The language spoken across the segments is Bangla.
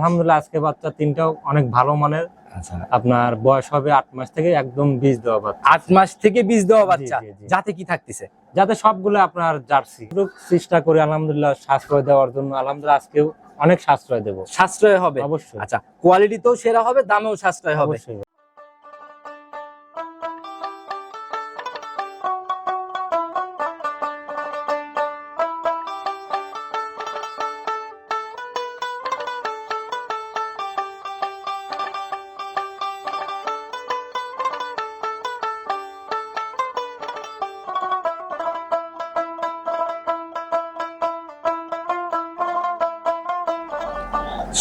আলহামদুলিল্লাহ আজকে বাচ্চা তিনটাও অনেক ভালো মানের। আচ্ছা। আপনার বয়স হবে আট মাস থেকে একদম বীজ দেওয়া বাচ্চা। আট মাস থেকে বীজ দেওয়া বাচ্চা। যাতে কি থাকতেছে? যাতে সবগুলো আপনার জার্সি। চেষ্টা করে আলহামদুলিল্লাহ সাশ্রয় দেওয়ার জন্য আলহামদুলিল্লাহ আজকেও অনেক সাশ্রয় দেবো। সাশ্রয় হবে? অবশ্যই। আচ্ছা কোয়ালিটিতেও সেরা হবে দামেও সাশ্রয় হবে।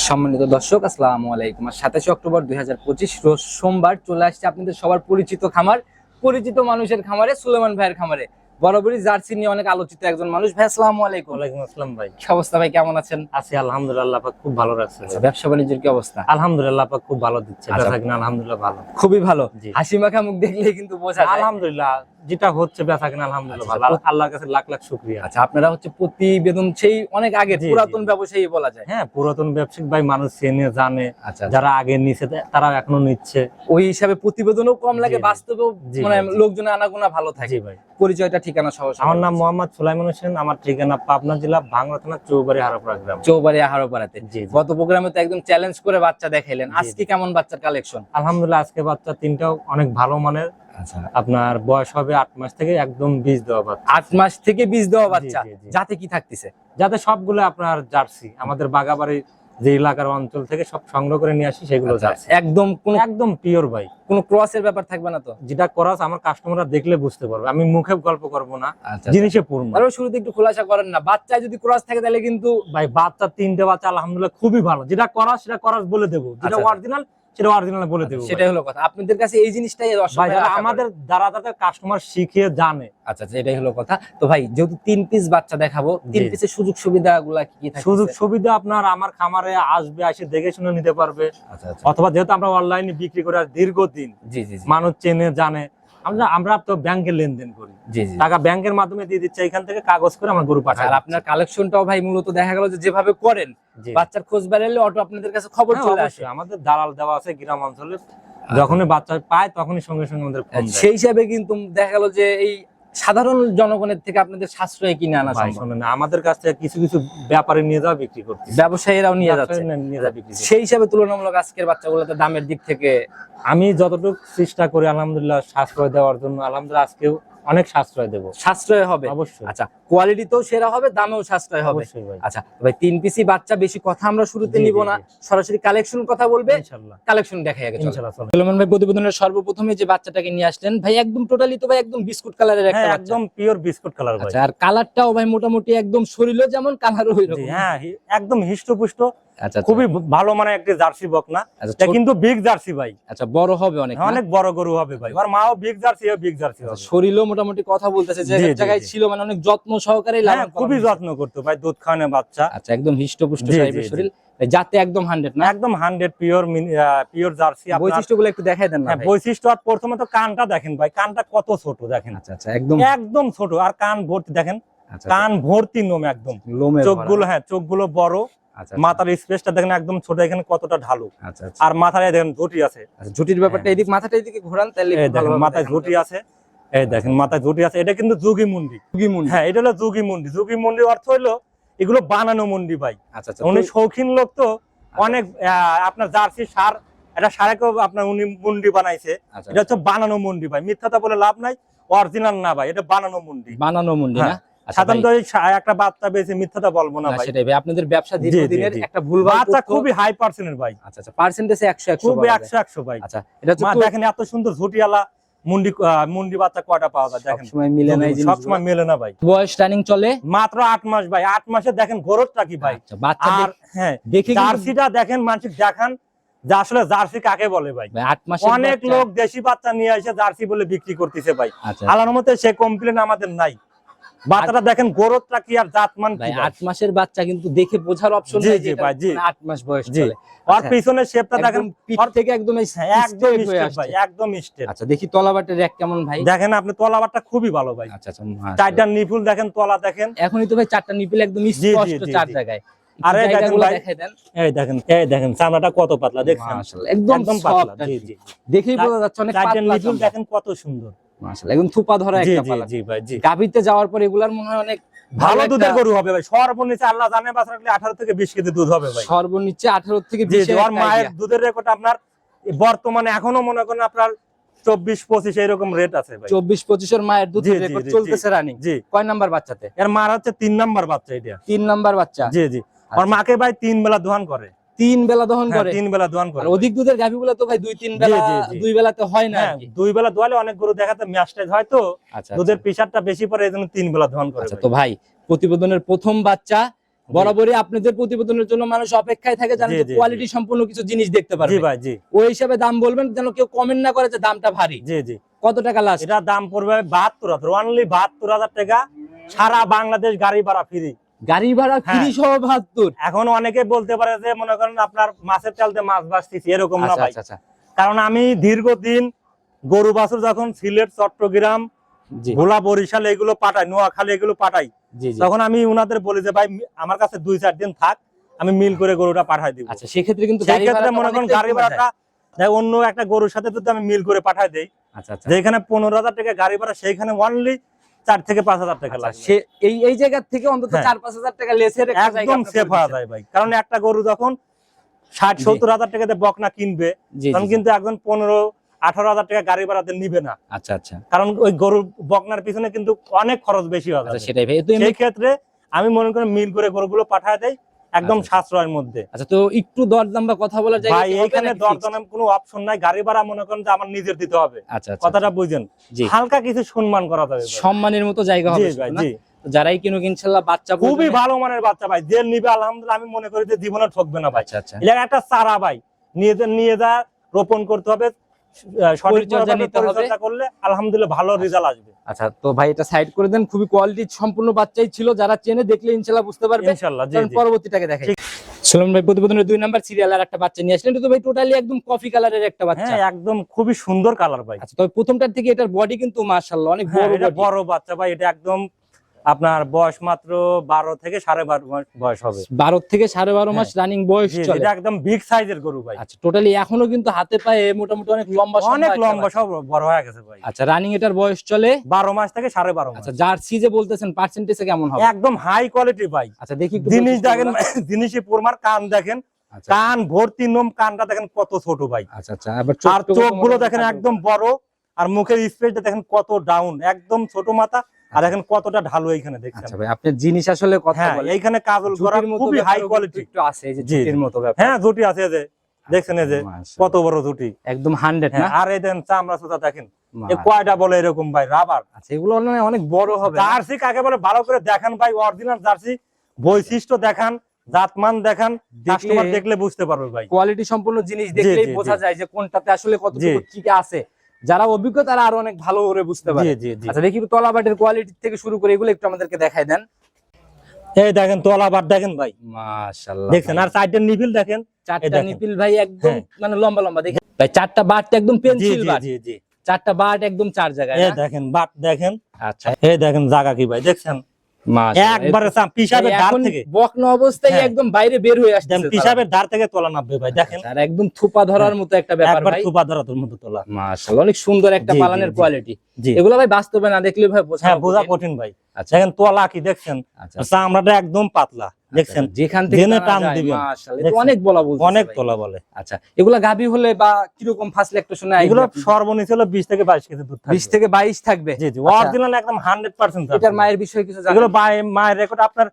সম্মানিত দর্শক আসসালামু আলাইকুম। আর সাতাশে অক্টোবর দুই হাজার পঁচিশ রোজ সোমবার চলে আসছে আপনাদের সবার পরিচিত খামার পরিচিত মানুষের খামারে সুলেমান ভাইয়ের খামারে। বরাবরই জার্সি নিয়ে অনেক আলোচিত একজন মানুষ। ভাই আসসালামু আলাইকুম। ওয়ালাইকুম আসসালাম ভাই। কি অবস্থা ভাই কেমন আছেন? আছি আলহামদুলিল্লাহ পাক খুব ভালো রাখছে আচ্ছা, ব্যবসা বাণিজ্যের কি অবস্থা? আলহামদুলিল্লাহ পাক খুব ভালো দিচ্ছে। আচ্ছা। আলহামদুলিল্লাহ ভালো। খুবই ভালো। হাসি মাখা মুখ দেখলেই কিন্তু বোঝা যায়। আলহামদুলিল্লাহ যেটা হচ্ছে বেচা কিনা আলহামদুলিল্লাহ আচ্ছা, ভালো। আল্লাহর কাছে লাখ লাখ শুকরিয়া। আচ্ছা আপনারা হচ্ছে প্রতিবেদন সেই অনেক আগে পুরাতন ব্যবসায়ী বলা যায়। হ্যাঁ পুরাতন ব্যবসায়িক ভাই মানুষ চেনে জানে আচ্ছা যারা আগে নিচ্ছে তারা এখনও নিচ্ছে। ওই হিসাবে প্রতিবেদনও কম লাগে। বাস্তবেও মানে। লোকজনের আনাগোনা ভালো থাকে। ভাই। পরিচয়টা ঠিকানা সহ আমার নাম মোহাম্মদ সুলাইমান হোসেন আমার ঠিকানা পাবনা জেলা ভাঙড়া থানা চৌবাড়ি হারাপুরা গ্রাম। চৌবাড়ি জি। গত প্রোগ্রামে তো একদম চ্যালেঞ্জ করে বাচ্চা দেখাইলেন। আজকে কেমন বাচ্চার কালেকশন আলহামদুলিল্লাহ আজকে বাচ্চা তিনটাও অনেক ভালো মানের। আচ্ছা। আপনার বয়স হবে আট মাস থেকে একদম বীজ দেওয়া বাচ্চা। আট মাস থেকে বীজ দেওয়া বাচ্চা। যাতে কি থাকতেছে? যাতে সবগুলো আপনার জার্সি আমাদের বাগাবাড়ির যে এলাকার অঞ্চল থেকে সব সংগ্রহ করে নিয়ে আসি সেগুলো আচ্ছা, একদম কোন একদম পিওর ভাই। কোন ক্রসের ব্যাপার থাকবে না তো? যেটা করাস আমার কাস্টমাররা দেখলে বুঝতে পারবে। আমি মুখে গল্প করব না। আচ্ছা জিনিসে পূর্ণ আরও শুরুতে একটু খোলাসা করেন না। বাচ্চায় যদি ক্রস থাকে তাহলে কিন্তু ভাই বাচ্চা তিনটে বাচ্চা আলহামদুলিল্লাহ খুবই ভালো। যেটা করাস সেটা করাস বলে দেবো। যেটা। অরিজিনাল সেটা অরিজিনাল বলে দেবো সেটাই হলো কথা। আপনাদের কাছে এই জিনিসটাই ভাই। আমাদের দ্বারা কাস্টমার শিখিয়ে জানে। আচ্ছা আচ্ছা এটাই হলো কথা। তো ভাই যেহেতু তিন পিস বাচ্চা দেখাবো তিন পিসের সুযোগ সুবিধা গুলা কি কি সুযোগ সুবিধা আপনার আমার খামারে আসবে এসে দেখে শুনে নিতে পারবে। আচ্ছা আচ্ছা। অথবা যেহেতু আমরা অনলাইনে বিক্রি করে দীর্ঘদিন জি জি। মানুষ চেনে জানে আমরা আমরা তো ব্যাংকের লেনদেন করি। টাকা ব্যাংকের মাধ্যমে দিয়ে দিচ্ছে এখান থেকে কাগজ করে আমার গরু আর আপনার কালেকশনটাও ভাই মূলত দেখা গেল যে যেভাবে করেন বাচ্চার খোঁজ বেড়ালে অটো আপনাদের কাছে খবর হ্যাঁ, চলে আসে। আমাদের দালাল দেওয়া আছে গ্রাম অঞ্চলে যখনই বাচ্চা পায় তখনই সঙ্গে সঙ্গে আমাদের ফোন সেই হিসাবে কিন্তু দেখা গেল যে এই সাধারণ জনগণের থেকে আপনাদের সাশ্রয় কিনে আনা সম্ভব? আমাদের কাছ থেকে কিছু কিছু ব্যাপারে নিয়ে যাওয়া বিক্রি করছে ব্যবসায়ীরাও নিয়ে যাচ্ছে। সেই হিসাবে তুলনামূলক আজকের বাচ্চাগুলোতে দামের দিক থেকে আমি যতটুকু চেষ্টা করি আলহামদুলিল্লাহ সাশ্রয় দেওয়ার জন্য আলহামদুলিল্লাহ আজকেও অনেক সাশ্রয় দেবো। সাশ্রয় হবে। অবশ্যই। আচ্ছা কোয়ালিটিতেও সেরা হবে দামেও সাশ্রয় হবে। আচ্ছা ভাই তিন পিসি বাচ্চা বেশি কথা আমরা শুরুতে নিব না। সরাসরি কালেকশন কথা বলবে। ইনশাআল্লাহ। কালেকশন দেখা চলো। সুলেমান ভাই প্রতিবেদনের সর্বপ্রথমে যে বাচ্চাটাকে নিয়ে আসলেন ভাই একদম টোটালি তো ভাই একদম বিস্কুট কালারের একটা হ্যাঁ বাচ্চা। একদম পিওর বিস্কুট কালার ভাই। আচ্ছা আর কালারটাও ভাই মোটামুটি একদম শরীরও যেমন কালারও হ্যাঁ একদম হিষ্টপুষ্ট। আচ্ছা খুবই ভালো মানে একটি জার্সি বক না এটা কিন্তু বিগ জার্সি ভাই। আচ্ছা বড় হবে অনেক অনেক বড় গরু হবে ভাই। ওর মাও বিগ জার্সি ও বিগ জার্সি আচ্ছা, হবে। শরীরও মোটামুটি কথা বলতেছে যে জায়গায় ছিল মানে অনেক যত্ন সহকারে হ্যাঁ লালন খুবই যত্ন করতো ভাই দুধ খাওয়ানো বাচ্চা। আচ্ছা একদম হিষ্টপুষ্ট টাইপের। শরীর। যাতে একদম হান্ড্রেড না? একদম হান্ড্রেড পিওর পিওর জার্সি আপনার বৈশিষ্ট্যগুলো একটু দেখাই দেন না হ্যাঁ বৈশিষ্ট্য আর প্রথমে তো কানটা দেখেন ভাই কানটা কত ছোট দেখেন। আচ্ছা আচ্ছা একদম একদম ছোট আর কান ভর্তি দেখেন। আচ্ছা কান ভর্তি নোম একদম। চোখগুলো হ্যাঁ চোখগুলো বড়। আচ্ছা মাথার স্পেসটা দেখেন একদম ছোট এখানে কতটা ঢালু আচ্ছা আচ্ছা। আর মাথায় দেখেন ঝুটি আছে। আচ্ছা, ঝুটির ব্যাপারটা এদিক মাথাটা এদিকে ঘোরান তাহলে মাথায় ঝুটি আছে। এই দেখেন মাথায় ঝুটি আছে। এটা কিন্তু যুগি মুন্ডি হ্যাঁ এটা হলো যুগি মুন্ডি যুগি মুন্ডি অর্থ হলো এগুলো বানানো মুন্ডি ভাই। আচ্ছা আচ্ছা। উনি শৌখিন লোক তো। অনেক আপনার জার্সি সার এটা সারেকেও আপনার উনি মুন্ডি বানাইছে। আচ্ছা, এটা হচ্ছে বানানো মুন্ডি ভাই। মিথ্যাটা বলে লাভ নাই অরিজিনাল না ভাই। এটা বানানো মুন্ডি বানানো মুন্ডি না? আচ্ছা একটা মিথ্যাটা বলব না না, ভাই। সেটাই ভাই। আপনাদের ব্যবসা জি, জি, দীর্ঘদিনের একটা ভুল বাচ্চা খুবই হাই পার্সেন্টের ভাই। আচ্ছা আচ্ছা পার্সেন্টেজে একশো একশো খুবই পাওয়া যায়। একশো একশো ভাই। আচ্ছা এটা হচ্ছে মা তো দেখেন এত সুন্দর ঝুটিয়ালা মুন্ডি মুন্ডি বাচ্চা কয়টা পাওয়া যায় দেখেন। সবসময় মিলে না এই জিনিসগুলো। মেলে না ভাই। বয়স রানিং চলে? মাত্র আট মাস ভাই। আট মাসে দেখেন গরজটা কি ভাই? আচ্ছা, বাচ্চা আর হ্যাঁ দেখে জার্সিটা দেখেন মানুষ দেখান যে আসলে জার্সি কাকে বলে ভাই? অনেক লোক দেশি বাচ্চা নিয়ে এসে জার্সি বলে বিক্রি করতেছে ভাই। আচ্ছা। আল্লাহর মতে সে কমপ্লেন আমাদের নাই। বাচ্চাটা দেখেন গরজটা কি আর জাতমান ভাই ভাই। আট মাসের বাচ্চা কিন্তু দেখে বোঝার অপশন নাই যে ভাই, জি। মানে আট মাস বয়স। চলে। আর আচ্ছা, পিছনের শেপটা দেখেন পিঠ থেকে একদম একদম ভাই একদম আচ্ছা দেখি তলাবাটের র্যাক কেমন ভাই? দেখেন আপনি তলাবারটা খুবই ভালো ভাই। আচ্ছা আচ্ছা চারটা নিপুল দেখেন তলা দেখেন। এখনই তো ভাই চারটা নিপিল একদম স্পষ্ট চার জায়গায়। আর দেখেন ভাই এই দেখেন এই দেখেন চামড়াটা কত পাতলা দেখছেন? একদম পাতলা দেখেই বোঝা যাচ্ছে অনেক পাতলা দেখেন কত সুন্দর। মাশাআল্লাহ একদম থুপা ধরা একটা পালা। জি ভাই জি। গাভীতে যাওয়ার পর এগুলার মনে হয় অনেক ভালো দুধের গরু হবে ভাই। সর্বনিচে আল্লাহ জানে বাস রাখলে আঠারো থেকে বিশ কেজি দুধ হবে ভাই। সর্বনিচ্চ আঠারো থেকে জি বিশ জি মায়ের দুধের রেকর্ড আপনার বর্তমানে এখনও মনে করেন আপনার চব্বিশ পঁচিশ এইরকম রেট আছে ভাই। চব্বিশ পঁচিশের মায়ের দুধ রেকর্ড চলতেছে রানিং জি। কয় নাম্বার বাচ্চাতে? এর মার হচ্ছে তিন নাম্বার বাচ্চা এটা। তিন নাম্বার বাচ্চা। জি জি। আর আচ্ছা। মাকে ভাই তিন বেলা দোহান করে। তিন বেলা দহন হ্যাঁ, করে। তিন বেলা দোহান করে অধিক দুধের গাভীগুলো তো ভাই দুই তিন বেলা। দুই বেলাতে হয় না হ্যাঁ। দুই বেলা দোয়ালে অনেক গরু দেখাতে ম্যাস্টাইজ হয় তো আচ্ছা দুধের প্রেশারটা বেশি পড়ে এই জন্য তিন বেলা দোহান করে আচ্ছা। তো ভাই প্রতিবেদনের প্রথম বাচ্চা বরাবরই আপনাদের প্রতিবেদনের জন্য মানুষ অপেক্ষায় থাকে যেন জি, জি, কোয়ালিটি সম্পূর্ণ কিছু জিনিস দেখতে জি ভাই জি। ওই হিসাবে দাম বলবেন যেন কেউ কমেন্ট না করে যে দামটা ভারী। জি জি। কত টাকা লাস্ট এটা দাম পড়বে বাহাত্তর হাজার অনলি বাহাত্তর হাজার টাকা সারা বাংলাদেশ গাড়ি ভাড়া ফ্রি গাড়ি ভাড়া হ্যাঁ। সহ বাহাত্তর। এখন অনেকে বলতে পারে যে মনে করেন আপনার মাছের চালতে মাছ বাঁচতেছি এরকম না আচ্ছা ভাই। আচ্ছা আচ্ছা। কারণ আমি দীর্ঘদিন গরু বাছুর যখন সিলেট চট্টগ্রাম ভোলা বরিশাল এগুলো পাঠাই নোয়াখালী এগুলো পাঠাই তখন আমি উনাদের বলি যে ভাই আমার কাছে দুই চার দিন থাক আমি মিল করে গরুটা পাঠাই দিব। আচ্ছা সেক্ষেত্রে কিন্তু সেই ক্ষেত্রে মনে করেন গাড়ি ভাড়াটা অন্য একটা গরুর সাথে যদি আমি মিল করে পাঠাই দেই আচ্ছা আচ্ছা। যেখানে পনেরো হাজার টাকা গাড়ি ভাড়া সেইখানে অনলি চার থেকে পাঁচ হাজার টাকা লাগে সে এই এই জায়গার থেকে অন্তত হ্যাঁ। চার পাঁচ হাজার টাকা লেসের একদম সেফ হওয়া যায় ভাই। কারণ একটা গরু যখন ষাট সত্তর হাজার টাকাতে বকনা কিনবে তখন কিন্তু একজন পনেরো আঠারো হাজার টাকা গাড়ি ভাড়াতে নিবে না। আচ্ছা আচ্ছা। কারণ ওই গরুর বকনার পিছনে কিন্তু অনেক খরচ বেশি হবে আচ্ছা সেটাই ভাই। সেই ক্ষেত্রে আমি মনে করি মিল করে গরুগুলো পাঠায় দেয়। একদম আচ্ছা, সাশ্রয়ের মধ্যে। আচ্ছা তো একটু দরদাম বা কথা বলার জায়গা ভাই fixed? দরদামের কোনো অপশন নাই। গাড়ি ভাড়া মনে করেন যে আমার নিজের দিতে হবে। আচ্ছা আচ্ছা কথাটা বুঝেন। জি। হালকা কিছু সম্মান করা যাবে সম্মানের মতো জায়গা হবে ভাই জি। যারাই কিনুক ইনশাল্লাহ বাচ্চা খুবই ভালো মানের বাচ্চা ভাই। যে নিবে আলহামদুলিল্লাহ আমি মনে করি যে জীবনে ঠকবে না ভাই। আচ্ছা আচ্ছা। একটা চারা ভাই। নিয়ে যা- নিয়ে যা রোপণ করতে হবে। পরিচর্যা নিতে হবে। করলে আলহামদুলিল্লাহ ভালো রেজাল্ট আসবে। আচ্ছা তো ভাই এটা সাইড করে দেন খুবই কোয়ালিটি সম্পূর্ণ বাচ্চাই ছিল যারা চেনে দেখলে বুঝতে পারবে। ইনশাআল্লাহ পরবর্তীটাকে দেখাই। ভাই প্রতিবেদনের দুই নাম্বার সিরিয়াল আর একটা বাচ্চা নিয়ে আসলেন। এটা তো ভাই টোটালি একদম কফি কালারের একটা বাচ্চা। হ্যাঁ একদম খুবই সুন্দর কালার ভাই। আচ্ছা তবে প্রথমটার থেকে এটার বডি কিন্তু মাশাআল্লাহ অনেক হ্যাঁ, বড় বড় বাচ্চা ভাই এটা একদম আপনার বয়স মাত্র বারো থেকে সাড়ে বারো মাস বয়স হবে। বারো থেকে সাড়ে বারো মাস রানিং বয়স জি, এটা একদম বিগ সাইজের গরু ভাই। আচ্ছা টোটালি এখনও কিন্তু হাতে পায়ে মোটামুটি অনেক লম্বা অনেক লম্বা সব বড় হয়ে গেছে ভাই। আচ্ছা রানিং এটার বয়স চলে? বারো মাস থেকে সাড়ে বারো মাস। আচ্ছা জার্সি যে বলতেছেন পার্সেন্টেজে কেমন হবে? একদম হাই কোয়ালিটি ভাই। আচ্ছা দেখি জিনিস দেখেন জিনিসই পরমার কান দেখেন আচ্ছা। কান ভর্তি নোম কানটা দেখেন কত ছোট ভাই। আচ্ছা আচ্ছা আর চোখ চোখগুলো দেখেন একদম বড় আর মুখের স্পেসটা দেখেন কত ডাউন একদম ছোট মাথা আর দেখেন কতটা ঢালু এইখানে দেখছেন? আচ্ছা ভাই আপনার জিনিস আসলে কথা হ্যাঁ বলে এইখানে কাজল করা খুবই হাই কোয়ালিটি একটু আছে এই যে জুটির মতো ব্যাপার। হ্যাঁ জুটি আছে এই যে দেখছেন এই যে কত বড় জুটি একদম 100 হ্যাঁ, না? আর এই দেন চামড়া সুতা দেখেন। কয়টা বলে এরকম ভাই রাবার? আচ্ছা এগুলো অনেক বড় হবে? জার্সি কাকে বলে? ভালো করে দেখান ভাই অরিজিনাল জার্সি। বৈশিষ্ট্য দেখান জাতমান দেখান দেখলে- কাস্টমার দেখলে বুঝতে পারবে ভাই। কোয়ালিটি সম্পূর্ণ জিনিস দেখলেই বোঝা যায় যে কোনটাতে আসলে কতটুকু কি আছে। যারা অভিজ্ঞ তারা আরও অনেক ভালো করে বুঝতে পারে। আচ্ছা দেখি তলাবাটের কোয়ালিটি থেকে শুরু করে এগুলো একটু আমাদেরকে দেখাই দেন। এই দেখেন তোলা বার দেখেন ভাই। মাশাআল্লাহ দেখছেন? আর সাইডের নিবিল দেখেন? চারটা দেখেন। নিপিল ভাই একদম হ্যাঁ। মানে লম্বা লম্বা দেখেন। ভাই চারটা বাট একদম পেন্সিল বাট। জি জি। চারটা বাট একদম চার জায়গায় এই দেখেন বাট দেখেন। আচ্ছা। এই দেখেন জায়গা কি ভাই? দেখছেন? মাশাআল্লাহ। একবারে চাপ পিসাবের ধার থেকে। বকন অবস্থায় হ্যাঁ। একদম বাইরে বের হয়ে আসছে পিসাবের ধার থেকে তোলা নামবে ভাই দেখেন। আর একদম থুপা ধরার মতো একটা ব্যাপার ভাই। থুপা মতো তোলা। মাশাআল্লাহ অনেক সুন্দর একটা পালানের কোয়ালিটি এগুলো ভাই বাস্তবে না দেখলে ভাই বোঝা হ্যাঁ বোঝা কঠিন ভাই। আচ্ছা। দেখেন তোলা কি দেখছেন? আচ্ছা। চামড়াটা একদম পাতলা। দেখছেন? আচ্ছা, যেখান থেকে টান দিবেন। অনেক বলা বলছে অনেক তোলা বলে আচ্ছা এগুলা গাবি হলে বা কীরকম ফার্স্ট এগুলো সর্বনিম্ন হলো বিশ থেকে বাইশ কেজি দুধ থাকবে। থেকে বাইশ থাকবে? জি জি। আচ্ছা। অরিজিনাল একদম হান্ড্রেড পার্সেন্ট এটার মায়ের বিষয়ে কিছু জানেন? এগুলো মায়ের রেকর্ড আপনার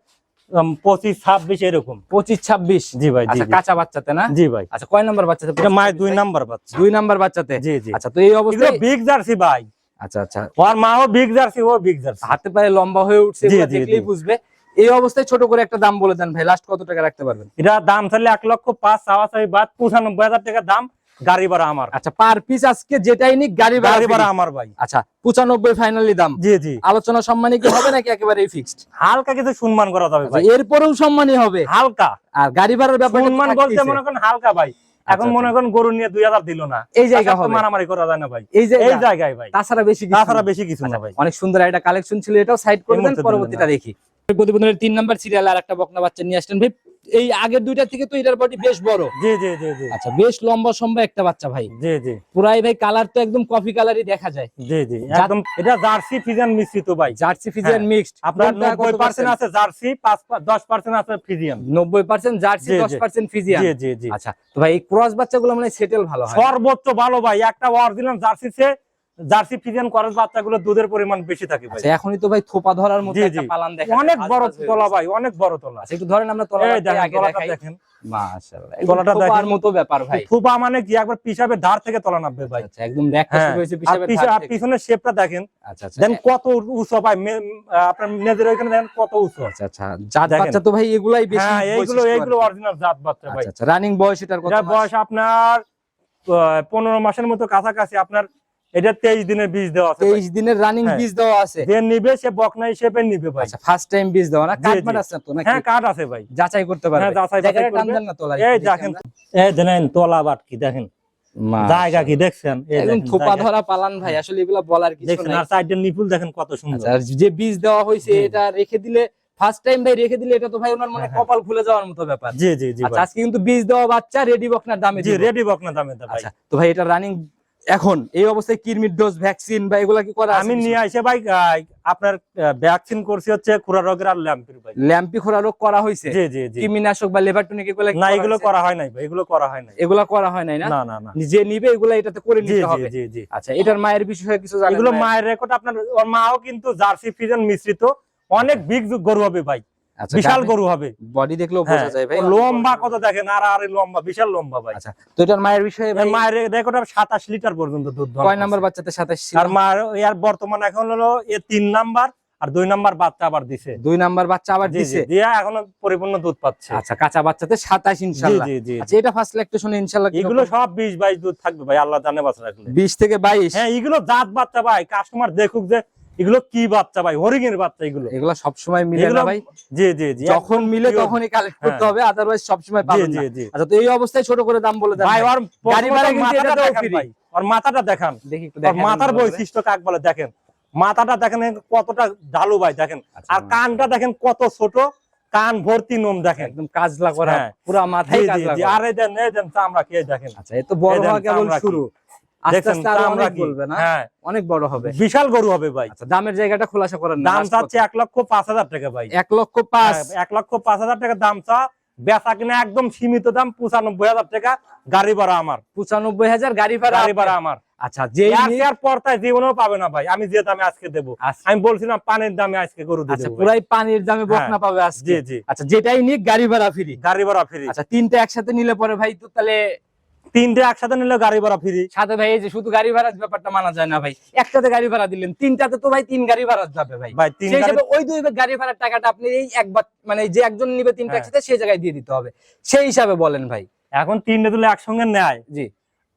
পঁচিশ ছাব্বিশ এরকম। পঁচিশ ছাব্বিশ? জি ভাই আচ্ছা কাঁচা বাচ্চাতে না? জি ভাই। আচ্ছা কয় নাম্বার বাচ্চাতে এটা মায়ের দুই নাম্বার বাচ্চা। দুই নাম্বার বাচ্চাতে? জি জি। আচ্ছা তো এই এগুলো বিগ জার্সি ভাই। আচ্ছা আচ্ছা। ওর মাও বিগ জার্সি ও বিগ জার্সি হাতে পায়ে লম্বা হয়ে উঠছে দেখলেই বুঝবে। এই অবস্থায় ছোট করে একটা দাম বলে দেন ভাই লাস্ট কত টাকা রাখতে পারবেন? এটা দাম তাহলে এক লক্ষ পাঁচ চাওয়া বাদ পঁচানব্বই হাজার টাকা দাম গাড়ি ভাড়া আমার। আচ্ছা পার পিস আজকে যেটাই নিক গাড়ি ভাড়া গাড়ি ভাড়া আমার ভাই। আচ্ছা পঁচানব্বই ফাইনালি দাম। জি জি। আলোচনা সম্মানী কি হবে নাকি একেবারে ফিক্সড হালকা কিছু সম্মান করা যাবে ভাই। এরপরেও সম্মানই হবে। হালকা। আর গাড়ি ভাড়ার ব্যাপারে সম্মান বলতে মনে করেন হালকা ভাই। এখন আচ্ছা, মনে করেন গরু নিয়ে দুই হাজার দিল না। এই জায়গা হবে। মারামারি করা যায় না ভাই। এই যে এই জায়গায় ভাই। তাছাড়া বেশি কিছু তাছাড়া। বেশি কিছু না আচ্ছা, ভাই। অনেক সুন্দর একটা কালেকশন ছিল এটাও সাইড করে দেন পরবর্তীটা দেখি। প্রতিবেদনের তিন নাম্বার সিরিয়াল আর একটা বকনা বাচ্চা নিয়ে আসলেন ভাই। এই আগের দুইটা থেকে তো এটার বডি বেশ বড়। জি জি জি জি। আচ্ছা বেশ লম্বা সম্ভব একটা বাচ্চা ভাই। জি জি। পুরাই ভাই কালার তো একদম কফি কালারই দেখা যায়। জি জি একদম এটা জার্সি ফিজিয়ান মিশ্রিত ভাই। জার্সি ফিজিয়ান হ্যাঁ, মিক্সড আপনার নব্বই পার্সেন্ট আছে জার্সি পাঁচ দশ পার্সেন্ট আছে ফিজিয়ান। নব্বই পার্সেন্ট জার্সি জি, দশ জি। Percent Friesian. জি জি জি। আচ্ছা তো ভাই এই ক্রস বাচ্চাগুলো মানে সেটেল ভালো হয়। সর্বোচ্চ ভালো ভাই একটা অরিজিনাল জার্সি সে জার্সি ফিজিয়ান করার বাচ্চাগুলো দুধের পরিমাণ বেশি থাকে ভাই। আচ্ছা এখনই তো ভাই থোপা ধরার মতো একটা। পালান অনেক বড় তলা ভাই অনেক বড় তলা। আচ্ছা একটু ধরেন আমরা তলা আগে দেখেন। মাশাআল্লাহ তলাটা দেখার। মতো ব্যাপার ভাই। ফুপা মানে কি? একবার ধার থেকে তলা নামবে ভাই। আচ্ছা একদম হ্যাঁ, হয়েছে ধার থেকে। পিছনের শেপটা দেখেন। আচ্ছা আচ্ছা দেন কত উঁচু ভাই আপনার মেয়েদের ওইখানে দেখেন কত উঁচু। আচ্ছা আচ্ছা জাত বাচ্চা তো ভাই এগুলাই বেশি হ্যাঁ এইগুলো এইগুলো অরিজিনাল জাত বাচ্চা ভাই। আচ্ছা আচ্ছা রানিং বয়স এটার কত বয়স আপনার পনেরো মাসের মতো কাছাকাছি আপনার এটা তেইশ দিনের বীজ দেওয়া আছে 23 দিনের রানিং হ্যাঁ। বীজ দেওয়া আছে। যে নিবে সে বকনা হিসেবে নিবে ভাই। আচ্ছা ফার্স্ট টাইম বীজ দেওয়া না? কাট মার আছে তো নাকি? হ্যাঁ কার্ড আছে ভাই। যাচাই করতে পারবে। হ্যাঁ, যাচাই করবে। দেন না তোলা এই দেখেন এই দেখেন তোলা বাট কি দেখেন? জায়গা কি দেখছেন? একদম থোপা ধরা পালান ভাই আসলে এগুলো বলার কিছু নাই। আর সাইডের নিপুল দেখেন কত সুন্দর। আচ্ছা আর যে বীজ দেওয়া হয়েছে এটা রেখে দিলে ফার্স্ট টাইম ভাই রেখে দিলে এটা তো ভাই ওনার মনে। কপাল খুলে যাওয়ার মতো ব্যাপার। জি জি জি আচ্ছা আজকে কিন্তু বীজ দেওয়া বাচ্চা রেডি বকনার দামে জি। রেডি বকনা দামে ভাই। আচ্ছা তো ভাই এটা রানিং এখন এই অবস্থায় কিরমির ডোজ ভ্যাকসিন বা এগুলা কি করা আমি নিয়ে আসে ভাই আপনার ভ্যাকসিন করছি হচ্ছে খুরা রোগের আর ল্যাম্পির ভাই। ল্যাম্পি খোরা রোগ করা হয়েছে জি জি জি। কৃমিনাশক বা লেবার টনিক এগুলা না করা এগুলো করা হয় নাই ভাই এগুলো করা হয় নাই। এগুলা করা হয় নাই না? না না না। যে নিবে এগুলা এটাতে করে নিতে হবে। জি জি। আচ্ছা এটার মায়ের বিষয়ে কিছু জানেন এগুলো মায়ের রেকর্ড আপনার ওর মাও কিন্তু জার্সি ফিজন মিশ্রিত অনেক বিগ গরু হবে ভাই। বিশাল গরু হবে। বডি দেখলেও হ্যাঁ, বোঝা যায় ভাই লম্বা কত দেখেন? আর আর লম্বা বিশাল লম্বা ভাই। আচ্ছা তো এটার মায়ের বিষয়ে ভাই মায়ের রেকর্ড সাতাশ লিটার পর্যন্ত দুধ কয় নাম্বার বাচ্চাতে সাতাশ ছিল আর মার এর বর্তমান এখন হলো এ তিন নাম্বার আর দুই নাম্বার বাচ্চা আবার দিছে। দুই নাম্বার বাচ্চা আবার দিছে? দিয়ে এখনও পরিপূর্ণ দুধ পাচ্ছে। আচ্ছা কাঁচা বাচ্চাতে সাতাশ জি ইনশাল্লাহ জি জি। আচ্ছা এটা ফার্স্ট ল্যাকটেশনে ইনশাল্লাহ এগুলো সব বিশ বাইশ দুধ থাকবে ভাই আল্লাহ জানে বাচ্চা রাখলে। বিশ থেকে বাইশ? হ্যাঁ এগুলো জাত বাচ্চা ভাই কাস্টমার দেখুক যে এগুলো কি বাচ্চা ভাই? হরিং এর বাচ্চা এগুলো। এগুলো সবসময় মিলে না ভাই? জি জি জি। যখন মিলে তখনই কালেক্ট করতে হ্যাঁ। হবে আদারওয়াইজ সবসময় পাবেন না। আচ্ছা তো এই অবস্থায় ছোট করে দাম বলে দেন ভাই। ওর গাড়ি ভাড়া কিন্তু দেখান free। ভাই। ওর মাথাটা দেখান। দেখি একটু দেন মাথার বৈশিষ্ট্য কাক বলে? দেখেন। মাথাটা দেখেন কতটা ঢালু ভাই দেখেন। আচ্ছা, আর কানটা দেখেন কত ছোট। কান ভর্তি নোম দেখেন। একদম কাজলা করা হ্যাঁ। পুরো মাথায় কাজলা আর এই দেন এই দেন চামড়া কে দেখেন? আচ্ছা এ তো বড় হওয়া কেবল শুরু। দেখছেন বলবে না? হ্যাঁ। অনেক বড় হবে। বিশাল গরু হবে ভাই। আচ্ছা দামের জায়গাটা খোলাসা করেন দাম চাচ্ছে এক লক্ষ পাঁচ হাজার টাকা ভাই। এক লক্ষ পাঁচ। হ্যাঁ, এক লক্ষ পাঁচ হাজার টাকা দাম চা। বেচা কিনা একদম সীমিত দাম পঁচানব্বই হাজার টাকা গাড়ি ভাড়া আমার। পঁচানব্বই হাজার গাড়ি ভাড়া গাড়ি ভাড়া আমার। আচ্ছা যেই আর পর্তায় জীবনেও পাবে না ভাই আমি যে দামে আজকে দেবো। আচ্ছা, আমি বলছিলাম পানির দামে আজকে গরু আচ্ছা। পুরাই পানির দামে বকনা হ্যাঁ। পাবে আজকে। জি জি। আচ্ছা যেটাই নিক গাড়ি ভাড়া ফ্রি। গাড়ি ভাড়া ফ্রি। আচ্ছা তিনটা একসাথে নিলে পরে ভাই তো তাহলে তিনটে একসাথে নিলে গাড়ি ভাড়া ফ্রি সাথে ভাই এই যে শুধু গাড়ি ভাড়ার ব্যাপারটা মানা যায় না ভাই। একসাথে গাড়ি ভাড়া দিলেন। তিনটাতে তো ভাই তিন গাড়ি ভাড়া যাবে ভাই। ভাই তিন হিসেবে হিসাবে ওই দুই গাড়ি ভাড়ার টাকাটা আপনি এই একবার মানে যে একজন নিবে তিনটা হ্যাঁ। একসাথে সেই জায়গায় দিয়ে দিতে হবে। সেই হিসাবে বলেন ভাই। এখন তিনটা তুলে একসঙ্গে নেয়। জি।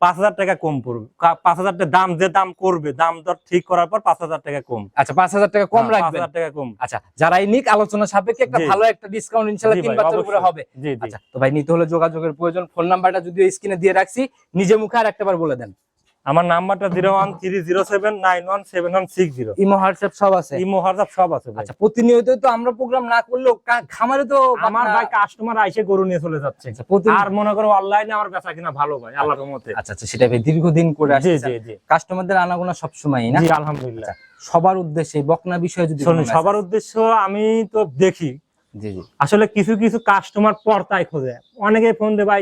পাঁচ হাজার টাকা কম পড়বে। পাঁচ হাজার টাকা দাম যে দাম করবে দাম দর ঠিক করার পর পাঁচ হাজার টাকা কম। আচ্ছা পাঁচ হাজার টাকা কম রাখবে পাঁচ হাজার টাকা কম। আচ্ছা যারাই নিক আলোচনা সাপেক্ষে একটা ভালো একটা ডিসকাউন্ট ইনশাল্লাহ তিন বছর পরে উপরে হবে। আচ্ছা তো ভাই নিতে হলে যোগাযোগের প্রয়োজন। ফোন নাম্বারটা যদি স্ক্রিনে দিয়ে রাখছি নিজে মুখে আর একটাবার বলে দেন। আমার নাম্বারটা zero one three zero seven nine one seven one six zero. Imo WhatsApp সব আছে? ইমো হোয়াটসঅ্যাপ সব আছে আচ্ছা প্রতিনিয়ত তো আমরা প্রোগ্রাম না করলেও খামারে তো আমার ভাই কাস্টমার আইসে গরু নিয়ে চলে যাচ্ছে। আচ্ছা, আর মনে করো অনলাইনে আমার বেচা কিনা ভালো ভাই আল্লাহর রহমতে। আচ্ছা আচ্ছা সেটা দীর্ঘদিন করে আসছে। জি জি। কাস্টমারদের আনাগোনা সবসময়ই না? জি আলহামদুলিল্লাহ। সবার উদ্দেশ্যে বকনা বিষয়ে যদি সবার উদ্দেশ্য আমি তো দেখি। জি জি। আসলে কিছু কিছু কাস্টমার পর্তায় খোঁজে। অনেকে ফোন দে ভাই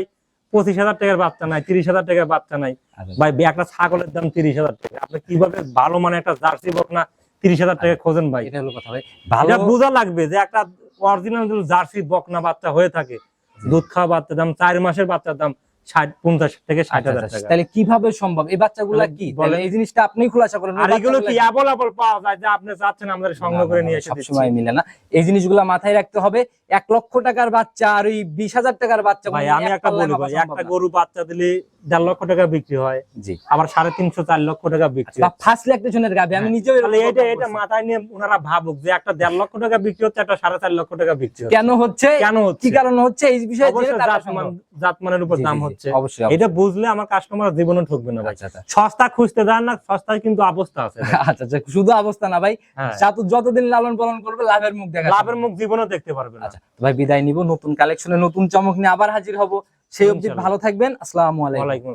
পঁচিশ হাজার টাকার বাচ্চা নাই তিরিশ হাজার টাকার বাচ্চা নাই। আচ্ছা, ভাই একটা ছাগলের দাম তিরিশ হাজার টাকা। আপনি কীভাবে ভালো মানে একটা জার্সি বকনা তিরিশ হাজার টাকা খোঁজেন ভাই। এটা হলো কথা ভাই। ভালো বোঝা লাগবে যে একটা অরিজিনাল জার্সি বকনা বাচ্চা হয়ে থাকে। দুধ খাওয়া বাচ্চার দাম চার মাসের বাচ্চার দাম ষাট পঞ্চাশ থেকে ষাট আচ্ছা, হাজার আচ্ছা, টাকা। তাহলে কীভাবে সম্ভব? এই বাচ্চাগুলা তাহলে কি? বলেন। এই জিনিসটা আপনি খুলাসা করেন আর এগুলো কি অ্যাভেলেবল পাওয়া যায় যে আপনি চাচ্ছেন আমাদের সংগ্রহ করে নিয়ে এসে সময় মিলে না। এই জিনিসগুলো মাথায় রাখতে হবে এক লক্ষ টাকার বাচ্চা আর ওই বিশ হাজার টাকার বাচ্চা ভাই আমি একটা বলি ভাই একটা গরু বাচ্চা দিলে দেড় লক্ষ টাকা বিক্রি হয় জি। আবার সাড়ে তিনশো চার লক্ষ টাকা বিক্রি হয়। ফার্স্ট ল্যাকটেশনের গাবে আমি নিজেও এটা এটা মাথায় নিয়ে ওনারা ভাবুক যে একটা দেড় লক্ষ টাকা বিক্রি হচ্ছে একটা সাড়ে চার লক্ষ টাকা বিক্রি হচ্ছে। কেন হচ্ছে? কেন হচ্ছে? কি কারণ হচ্ছে? এই বিষয়ে সম্ভব। জাতমানের উপর দাম হচ্ছে। অবশ্যই। এটা বুঝলে আমার কাস্টমার জীবনে ঠকবে না ভাই। আচ্ছা আচ্ছা। সস্তা খুঁজতে দেন না সস্তায় কিন্তু অবস্থা আছে আচ্ছা আচ্ছা শুধু অবস্থা না ভাই। হ্যাঁ। যত- যতদিন লালন পালন করবে লাভের মুখ দেখা লাভের মুখ জীবনে দেখতে পারবে না। ভাই বিদায় নিব। নতুন কালেকশনে নতুন চমক নিয়ে আবার হাজির হব। সেই অবধি ভালো থাকবেন। আসসালামু আলাইকুম। ওয়ালাইকুম